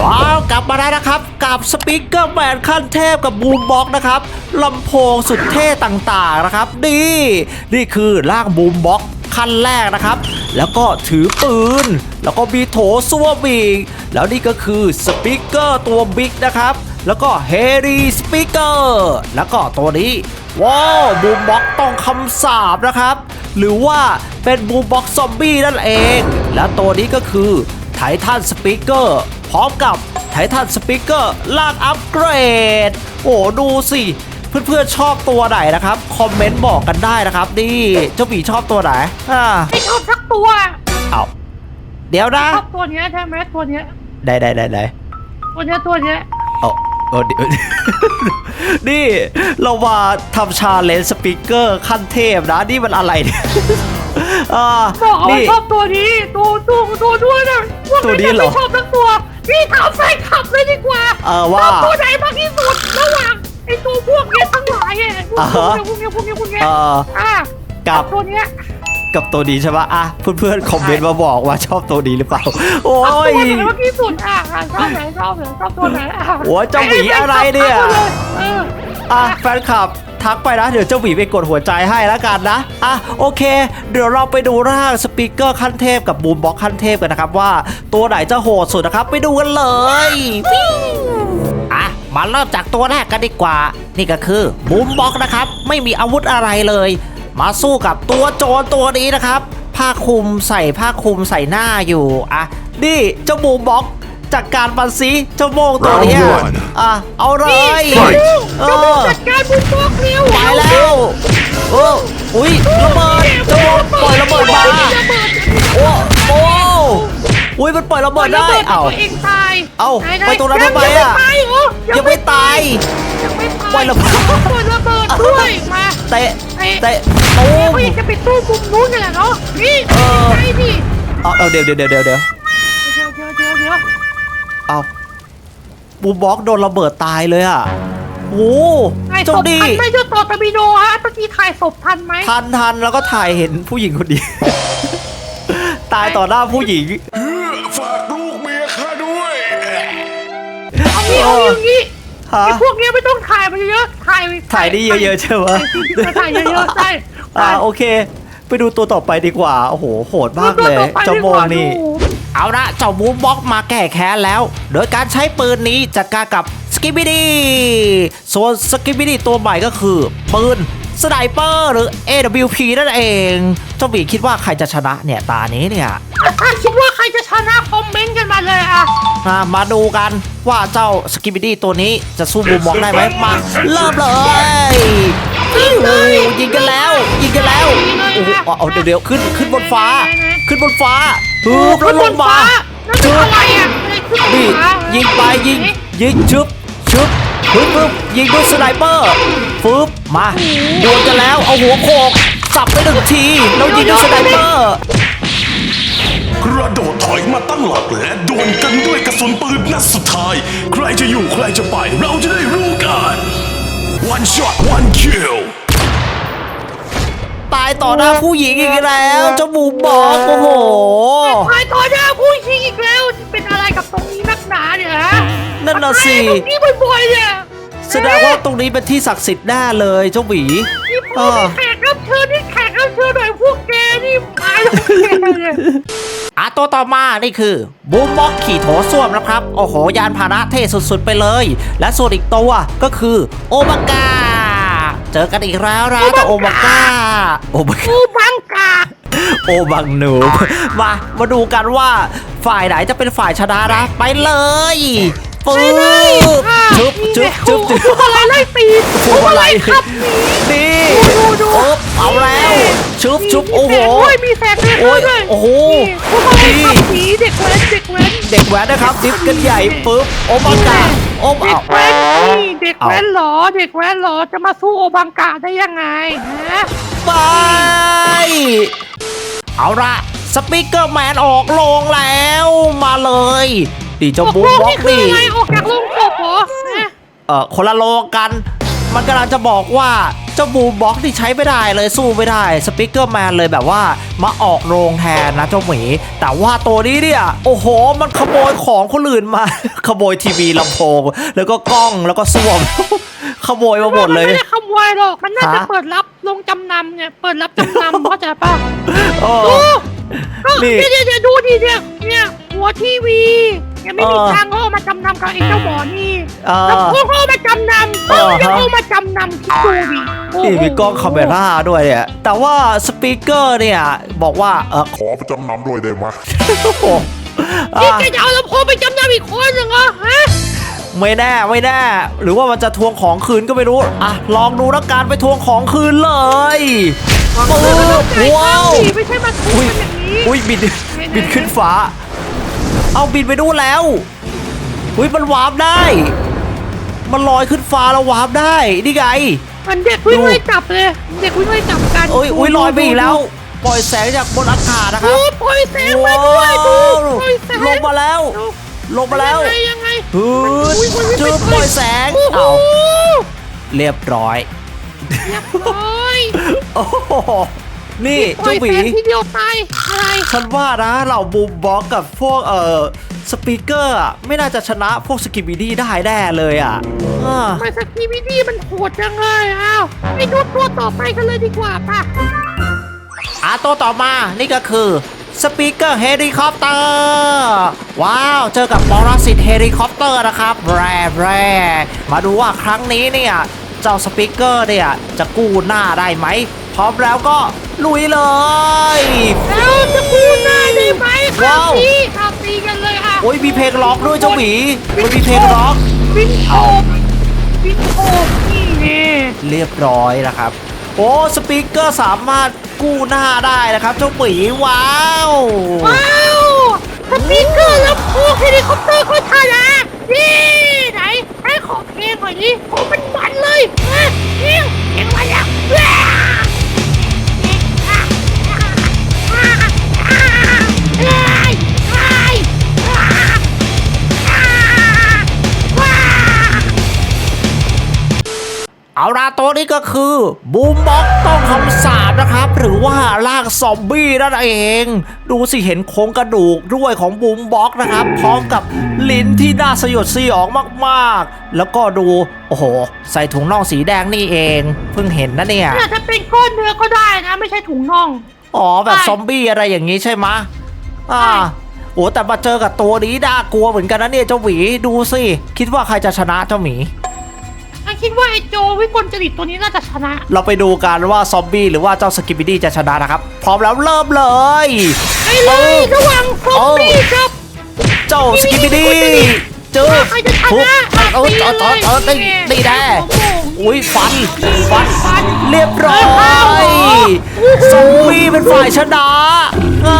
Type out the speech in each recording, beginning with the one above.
ว้าวกลับมาแล้นะครับ กับสปีกเกอร์แมนขั้นเทพกับบูมบ็อกนะครับลำโพงสุดเท่ต่างๆนะครับ นี่นี่คือร่างบูมบ็อกขั้นแรกนะครับ แล้วก็ถือปืน แล้วก็มีโถส้วมอีกแล้วนี่ก็คือสปีกเกอร์ตัวบิ๊กนะครับ แล้วก็เฮรีสปีกเกอร์แล้วก็ตัวนี้ว้าวบูมบ็อกต้องคำสาบนะครับ หรือว่าเป็นบูมบ็อกซอมบี้นั่นเอง และตัวนี้ก็คือ ไททันสปีกเกอร์พร้อมกับไททันสปีกเกอร์ลากอัปเกรด โอ้ดูสิเพื่อนๆชอบตัวไหนนะครับ คอมเมนต์บอกกันได้นะครับ นี่เจ้าหมีชอบตัวไหนอ่าไม่ชอบสักตัวเอาเดี๋ยวนะชอบตัวเนี้ยใช่ไหมตัวเนี้ยได้ได้ได้ได้ตัวเนี้ยตัวเนี้ยเอาเอาเดี๋ยวนี่เรามาทำชาเลนจ์สปีกเกอร์ขั้นเทพนะ นี่มันอะไรเนี่ย อ่าบอกเอาไว้นี่ ชอบตัวนี้ตัวตัวตัวด้วยนะพกตัวนี้เหรอ ไม่ชอบทั้งตัวนี่ถามแฟนคลับเลยดีกว่าเออว่า ชอบตัวไหนมากที่สุดระหว่างไอ้ตัวพวกเนี้ยทั้งหลายอะพวกอ่าฮะพวกเนี้ยพวกเนี้ยพวกเนี้ยเอ่ออะกับ ตัวเนี้ยกับตัวนี้ใช่ปะอะเพื่อนๆคอมเมนต์มาบอกว่าชอบตัวนี้หรือเปล่า โอ้ชอบตัวย ไหนมากที่สุดอะอะชอบไหนชอบไหนชอบตัวไหนอะโอ้ยเจ้าหมีอะไรเนี่ย เออ อะแฟนคลับ ทักไปนะ เดี๋ยวเจ้าหวีไปกดหัวใจให้แล้วกันนะ อะโอเค เดี๋ยวเราไปดูร่างสปีกเกอร์ขั้นเทพกับบูมบ็อกขั้นเทพกันนะครับว่าตัวไหนจะโหดสุดนะครับ ไปดูกันเลยฟิวอะมาเริ่มจากตัวแรกกันดีกว่า นี่ก็คือบูมบ็อกนะครับ ไม่มีอาวุธอะไรเลย มาสู้กับตัวโจรตัวนี้นะครับ ผ้าคลุมใส่ผ้าคลุมใส่หน้าอยู่อะนี่เจ้าบูมบ็อก จากการปันซีเจ้าโมงตัวเนี้ย Round one อะเอาเลยนี่เอจะบอกอจัดการบุญบอกเร็วไปแล้วโอ้อุ้ยระเบิดเจ้าโมงปล่อยระเบิดมาระเบิดโอ้โอ้อุ้ยมันปล่อยระเบิดได้เอ้าเอ้าตัวเองตายเอ้าหนๆไปตรงนั้นทำไมอะยังไม่ตายเหรอยังไม่ตาย ยังไม่ตายปล่อยระเบิด ปล่อยระเบิดด้วยมาเตะเตะเตะตูมเขายังจะไปตู้มุมนู้นกันแหละเนาะนี่เออไอ้นี่เอาเอาเดี๋ยวเดี๋ยวเดี๋ยวเดี๋ยวเดี๋ยวเดี๋ยวเดี๋ยวเดี๋ยว เดี๋ยวเอาบูมบ็อกโดนระเบิดตายเลยอะโอ้ถ่ายศเจ้าพดี ทันไหม่เจ้าต่อตะบิโดฮะเมื่อกี้ถ่ายศพทันไหมทันทันแล้วก็ถ่ายเห็นผู้หญิงคนนี้ ตายต่อหน้าผู้หญิงฝากลูกเมียข้าด้วย เอางี้เอาอย่างงี้ฮะ ไอ้พวกเนี้ยไม่ต้องถ่ายมาเยอะถ่ายถ่ายได้เยอะๆใช่ไหมถ่ายเยอะๆใช่อ่าโอเค ไปดูตัวต่อไปดีกว่า โอ้โห โหดมากเลยตัวต่อไปเจ้าโมงนี่ดีกว่าดู เอาละเจ้าบูมบ็อกมาแก้แค้นแล้ว โดยการใช้ปืนนี้จัดการกับสกิบิดี้ส่วนสกิบิดี้ตัวใหม่ก็คือ ปืนสไนเปอร์หรือ AWP นั่นเองเจ้าบีคิดว่าใครจะชนะเนี่ยตานี้เนี่ยถ้าคิดว่าใครจะชนะคอมเมนต์กันมาเลยอะอะมาดูกันว่าเจ้าสกิบิดี้ตัวนี้จะสู้บูมบ็อกได้ไหมมาเริ่มเลยยิงเลยยิงกันแล้ว ยิงกันแล้วโอ้โหเอาเอาเดี๋ยวเดี๋ยวขึ้นขึ้นบนฟ้า ขึ้นบนฟ้า ฮึบแล้วลงมานั่นเป็นอะไรอะนี่ยิงไปยิงยิงชึบชึบปึ๊บปึ๊บยิงด้วยสไนเปอร์ฟึบมาดวลกันแล้วเอาหัวโขกสับไปหนึ่งทีแล้วยิงด้วยสไนเปอร์กระโดดถอยมาตั้งหลักและดวลกันด้วยกระสุนปืนนัดสุดท้าย ใครจะอยู่ใครจะไป เราจะได้รู้กัน one shot one kill ตายต่อหน้าผู้หญิงอีกแล้วเจ้าบูมบอกโอ้โหถ่ายต่อหน้าผู้ชิงอีกแล้ว เป็นอะไรกับตรงนี้นักหนาเนี่ยฮะนั่นน่ะสิตรงนี้บ่อยๆเนี่ยแสดงว่าตรงนี้เป็นที่ศักดิ์สิทธิ์แน่เลยเจ้าหวีนี่พอมีแขกรับเชิญนี่แขกรับเชิญหน่อยพวกแกนี่มาแล้วแกเลยอะตัวต่อมา นี่คือบูมบ็อกขี่โถส้วมนะครับ โอ้โห ยานพาหนะเท่สุดๆไปเลย และส่วนอีกตัวก็คือโอมากา เจอกันอีกแล้วนะเจ้าโอมากาโอมากากูบังกาโอบังหนู มา มาดูกันว่าฝ่ายไหนจะเป็นฝ่ายชนะนะ ไปเลยปึ๊บจุ๊บจุ๊บจุ๊บจุ๊บพวกอะไรไล่ตีพวกอะไรขับหนีนี่ดูดูโอ๊บเอาแล้วชุบชุบโอ้โหมีแสงด้วยมีแสงโอ้ด้วยยโอ้โหพวกอะไรนี่ขับหนีเด็กแว้นเด็กแว้นเด็กแว้นนะครับดิฟกันใหญ่ปึ๊บโอมากา โอมเด็เอากแว้นนี่เด็กแว้นเหรอ เด็กแว้นเหรอ จะมาสู้โอบังกาได้ยังไงฮะไป เอาละสปีกเกอร์แมนออกโรงแล้วมาเลยดีเจ้าบูมบ็อกนี่คือนี่อะไรออกจากโรงศพเหรอฮะเออคนละโลกัน มันกำลังจะบอกว่าเจ้าบูมบ็อกที่ใช้ไม่ได้เลยสู้ไม่ได้สปิเกอร์แมนเลยแบบว่ามาออกโรงแทนนะเจ้าหมี แต่ว่าตัวนี้เนี่ยโอ้โห มันขโมยของคนอื่นมา ขโมยทีวีลำโพงแล้วก็กล้องแล้วก็ส้วมขโมยมาหมดเลยนไม่ได้ขโมยหรอก มันน่าจะฮะ เปิดรับลงจำนำเนี่ย เปิดรับจำนำเข้าใจป่ะโอ้ ดูก็นี่เนี่ยเนี่ยดูดิเนี่ย เนี่ยหัวทีวี ยังไม่มีเออ ทางเขาเอามาจำนำกับไอ้เจ้าหมอนี่เออแล้วพวกเขาเอามาจำนำ เออเขาฮะเอามาจำนำคิดดูดิโอ้โหนี่มีกล้องคาเมราด้วยเนี่ยแต่ว่าสปีกเกอร์เนี่ยบอกว่าเออขอไปจำนำด้วยได้ไหมโอ้โหนี่อะแกจะเอาลำโพงไปจำนำอีกคนหนึ่งเหรอฮะไม่แน่ไม่แน่หรือว่ามันจะทวงของคืนก็ไม่รู้อะลองดูแล้วการไปทวงของคืนเลยปึ๊บว้าว ไม่ใช่มาทุบอุ้ยกันอย่างนี้ อุ้ยบินบินขึ้นฟ้า เอาบินไปดูนแล้ว อุ้ยมันวาร์ปได้ มันลอยขึ้นฟ้าแล้ววาร์ปได้นี่ไง มันเด็กวิ่งไล่จับเลยเด็กวิ่งไล่จับกันโอ้ยอุ้ยลอยไปอีกแล้ว ปล่อยแสงจากบนอากาศนะคโอ้รับปล่อยแสงมาด้วยดูปล่อยแสงลงมาแล้วดูลงมาแล้วยังไงยังไงฮึดอุ๊ยมันวิ่งจืบไปปล่อยแสงโอ้โหเอาเรียบร้อยเรียบร้อยโอ้โหนี่ปล่เจ้าอยหมีแสงทีเดียวตายอะไรฉันว่านะเราบูมบล็อกกับพวกเอ่อ สปีกเกอร์อะไม่น่าจะชนะพวกสกิบิดี้ได้แน่เลยอะอ่า ทำไมสกีวิดี้มันโหดจังเลยอ้าวไปดูตัวต่อไปกันเลยดีกว่าป่ะอะตัวต่อมา นี่ก็คือสปีกเกอร์เฮลิคอปเตอร์ ว้าว เจอกับปรสิตเฮลิคอปเตอร์นะครับแร่แร่มาดูว่าครั้งนี้เนี่ย เจ้าสปีกเกอร์เนี่ย จะกู้หน้าได้ไหม พร้อมแล้วก็ลุยเลย แล้วจะพูดได้ได้ไหมครัว้าบวพี่เอาตีกันเลยอะ โอ้ยมีเพลงล็อกด้วยเจ้าหมีมันมีเพลงล็อกวินโทบวินโทบนี่แน่เรียบร้อยนะครับ โอ้สปีกเกอร์สามารถกู้หน้าได้นะครับเจ้าหมีว้าวว้าวสปีกเกอร์แล้วโค้งเฮลิคอปเตอร์ก็ชนะนี่ไหนให้ขอเพลงหน่อยดิโอ้มันมันเลยฮะ เอาล่ะตัวนี้ก็คือบูมบ็อกต้องคำสาบนะครับ หรือว่าร่างซอมบี้นั่นเอง ดูสิเห็นโครงกระดูกด้วยของบูมบ็อกนะครับ พร้อมกับลิ้นที่น่าสยดสยองมากๆ แล้วก็ดู โอ้โห ใส่ถุงน่องสีแดงนี่เอง เพิ่งเห็นนะเนี่ยอาจจะเป็นก้อนเนื้อก็ได้นะ ไม่ใช่ถุงน่อง อ๋อแบบใช่ซอมบี้อะไรอย่างนี้ใช่ไหมะอ่าใช่โอ้แต่มาเจอกับตัวนี้น่ากลัวเหมือนกันนะเนี่ยเจ้าหมีดูสิคิดว่าใครจะชนะเจ้าหมี ฉันคิดว่าไอ้โจวิกลจริตตัวนี้น่าจะชนะ เราไปดูกันว่าซอมบี้หรือว่าเจ้าสกิปปิดี้จะชนะนะครับ พร้อมแล้วเริ่มเลยไปเลยระหว่างซอมบี้กับเจ้าสกิปปิดี้เจอใครจะชทุบนะเออเออเออเออได้ได้แน่อุ้ยฟันฟันฟันเรียบร้อยซอมบี้เป็นฝ่ายชนะอ่า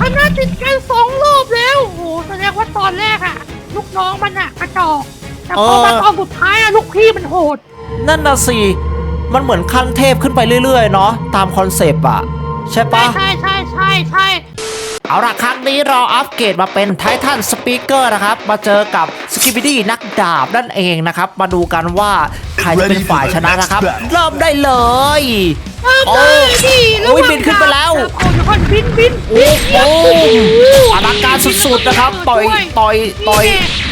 ชนะติดกันสองรอบแล้วโอ้โหแสดงว่าตอนแรกอะลูกน้องมันอะกระจอก แต่พอมาตอนสุดท้ายอะลูกพี่มันโหด นั่นน่ะสิ มันเหมือนขั้นเทพขึ้นไปเรื่อยๆ เนาะตามคอนเซปต์อะใช่ใช่ปะใช่ใช่ใช่ใช่เอาล่ะครั้งนี้เราอัปเกรดมาเป็นไททันสปีกเกอร์นะครับ มาเจอกับสกิบิดี้นักดาบนั่นเองนะครับ มาดูกันว่าใค รจะเป็นฝ่ายชนะนะครับเริ่มได้เลยเริ่มเลยดิระหอุ้ยว่างบินขึ้นไปแล้วเอาเดี๋ยวก่อนบินบินโอ้บินโหเหยียบอลังการสุดๆนะครับ ต่อยต่อยต่อย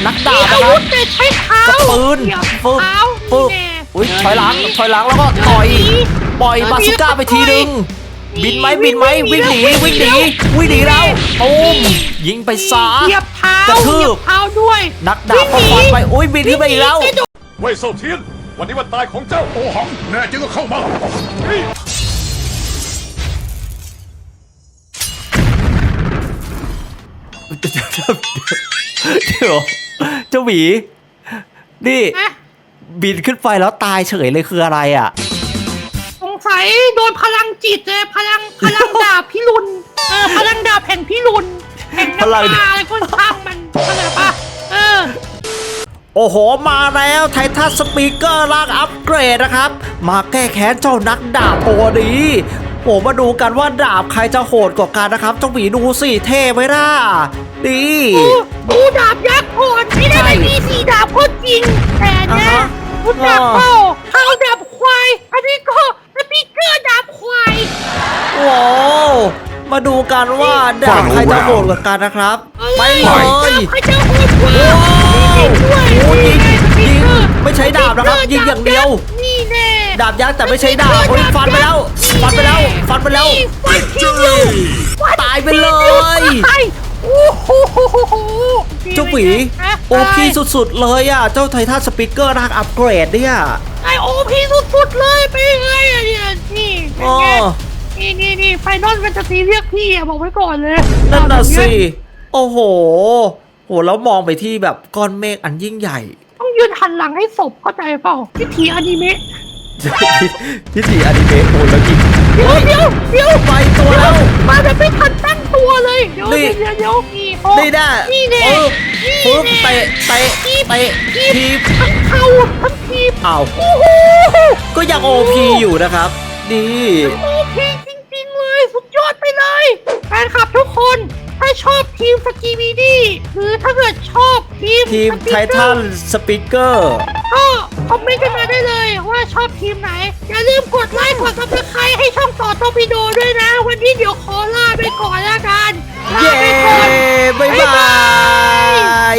นักดาบมีนะอาควุรับธแต่ใช้เท้ากับปืนเหยียบฟึบเท้าฟึบนี่แน่อุ้ยถอยหลังถอยหลังแล้วก็ต่อยปล่อยบาสุก้าไปทีนึงบินไหมบินไหมวิ่งหนีวิ่งหนีวิ่งหนีแล้วตูมยิงไปซะเหยียบเท้ากระทืบเหยียบเท้าด้วย นักดาบก็ฟันไปอุ้ยบินขึ้นไปอีกแล้ววิ่งหนีเว่ยเซาเทียน วันนี้วันตายของเจ้าโอหังแน่จริงก็เข้ามาเฮ้ยเดี๋ยวเจ้าหมีนี่นะบินขึ้นไปแล้วตายเฉยเลยคืออะไรอะ สงสัยโดนพลังจิตเลยพลังพลังดาบพิรุณเออพลังดาบแห่งพิรุณแห่งพลัน้ำงตาอะไรพวกช่างมันเข้าใจปะเออ โอ้โห มาแล้วไททัสสปีกเกอร์ลากอัปเกรดนะครับ มาแก้แค้นเจ้านักดาบตัวนี้ผมมาดูกันว่าดาบใครจะโหดกว่ากันนะครับจ้าหมีดูสิเท่ไหมล่ะดีดูดาบยักษ์โหดไม่ได้ไม่มีสีดาบก็จริง แต่นะคุณดาบเป้าเท้าดาบควาย อันนี้ก็สปีกเกอร์ดาบควายโอ้มาดูกันว่าดาบใครจะโหดกว่ากันนะครับ ไปเลยใครจะโหดกว่า โอ้นี่ด้วยโหยิงไยิงไม่ใช้ดาบนะครับ ยิงอย่างเดียว นี่แน่ดาบยักษ์แต่ไม่ใช้ดาบโอ้ยฟันไปแล้ว ฟันไปแล้ว ฟันไปแล้ว ตายไปเลยโอ้โหเจ้าหวีโอพีสุดๆเลยอะ เจ้าไททันสปิเกอร์นักอัปเกรดเนี่ยไอโอพีสุดๆเลยไปไงอะเนี่ยนี่นี่นี่นี่ไฟนอลแฟนตาซีเรียกพี่อะบอกไว้ก่อนเลยนั่นน่ะสิโอ้โห โหแล้วมองไปที่แบบก้อนเมฆอันยิ่งใหญ่ ต้องยืนหันหลังให้ศพเข้าใจเปล่าพิธีอนิเมะพิธีอนิเมะโหแล้วกินเดี๋ยวเดี๋ยวเดี๋ยวไปตัวแล้ว มาแบบไม่ทันตั้งตัวเลยเดี๋ยวนี่ เดี๋ยวเดี๋ยวนี่โอ้นี่แน่นี่แน่ปึ๊บนี่ปึ๊บแน่เตะเตะเตะทีบทั้งเขาทั้งทีมอ้าวโอ้โหก็ยังโอพีอยู่นะครับนี่โอเคจริงๆเลย สุดยอดไปเลยแฟนคลับทุกคนถ้า ชอบทีมสกีบีดีหรือถ้าเกิดชอบทีมทีมสปีไทกเกอร์ทันสปิเกอร์ก็คอมเมนต์กันมาได้เลยว่าชอบทีมไหน อย่าลืมกดไลค์กดซับสไครต์ให้ช่องต่อโตปิโดด้วยนะ วันนี้เดี๋ยวขอลาไปก่อนละกันลาเย้ไปก่อน บ๊ายบาย